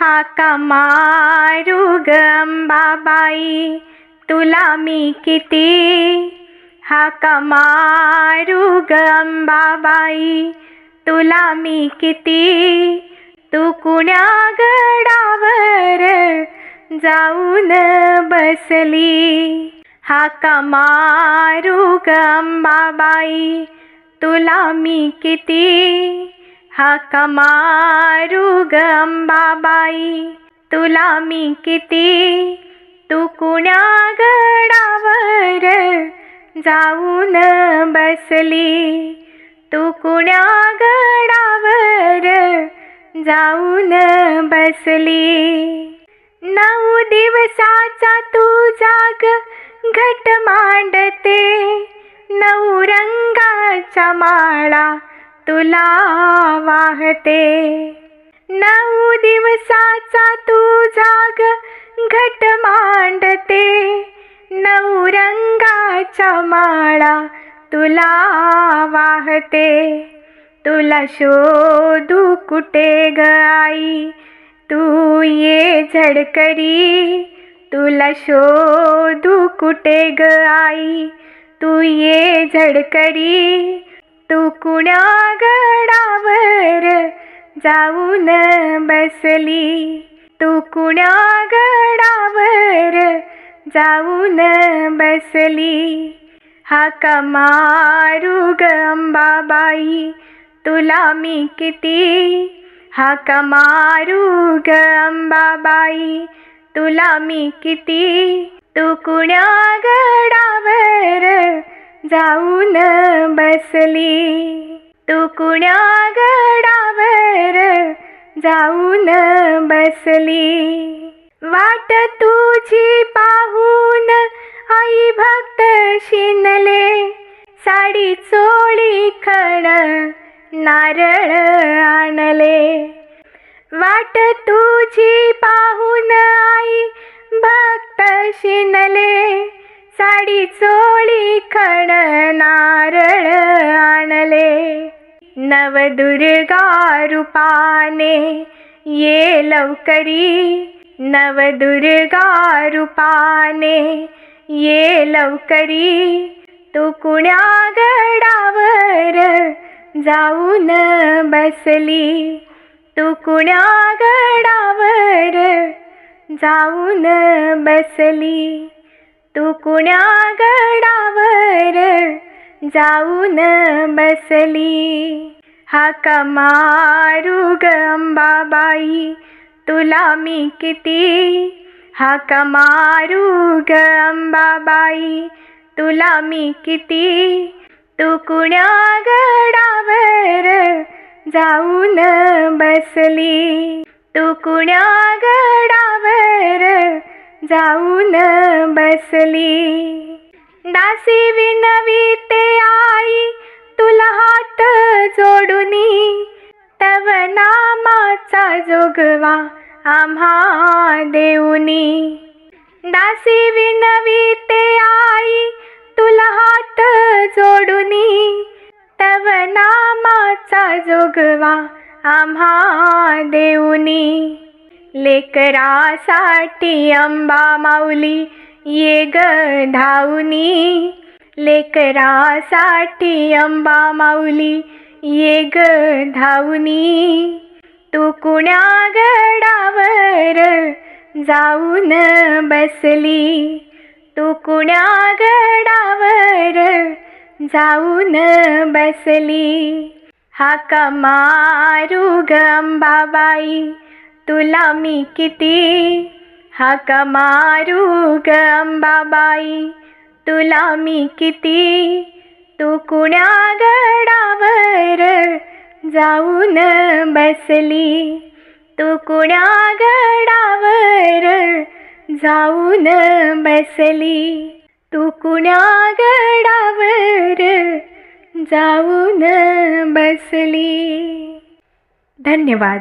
हाका मारू अंबाबाई तुला मी किती? हाका मारू अंबाबाई तुला मी किती? तू कुण्या गडावर जाऊन बसली? हाका मारू अंबाबाई तुला मी किती? हाका मारू तुला मी किती? तू कुण्या गडावर जाऊन बसली? तू कुण्या गडावर जाऊन बसली? नऊ दिवसाचा तू जाग घट मांडते नऊ रंगाच्या माळा तुला वाहते. नऊ दिवसाचा तू जाग घट मांडते. नऊ रंगाच्या माळा तुला वाहते. तुला शोधू कुठे गाई तू ये झडकरी. तुला शोधू कुठे गाई तू ये झडकरी. तू कुण्या गडावर जाऊन बसली? तू कुण्या गडावर जाऊन बसली? हाका मारू गंबाबाई तुला मी किती? हाका मारू गंबाबाई तुला मी किती? तू कुण्या गडावर जाऊन बसली. तू कुण्या गडावर जाऊन बसली? वाट तुझी पाहून आई भक्त शिनले. साडी चोळी खण नारळ आणले. वाट तुझी पाहून आई साडी चोळी खण नारळ आणले नवदुर्गा रूपाने ये लवकरी नवदुर्गा रूपाने ये लवकरी तू कुण्या गडावर जाऊन बसली तू कुण्या गडावर जाऊन बसली तू कुण्या गडावर जाऊन बसली? हा मारू गंबाबाई तुला मी किती? हाका मारू गंबाबाई तुला मी किती? तू कुण्या गडावर जाऊन बसली? तू कुण्या गडावर जाऊन बसली. दासी विनवीते आई तुला हात जोडुनी. तव नामाचा जोगवा आम्हा देऊनी. दासी विनवीते आई तुला हात जोडुनी. तव नामाचा जोगवा आम्हा देऊनी. लेकरासाठी अंबा माऊली ये ग धावनी. लेकरासाठी अंबा माऊली ये ग धावनी. तू कुण्या गडावर जाऊन बसली? तू कुण्या गडावर जाऊन बसली? हा कमारू गंबाबाई तुला मी किती हाका मारू ग अंबाबाई? तुला मी किती तू कुण्या गडावर जाऊन बसली? तू कुण्या गडावर जाऊन बसली? तू कुण्या गडावर जाऊन बसली? धन्यवाद.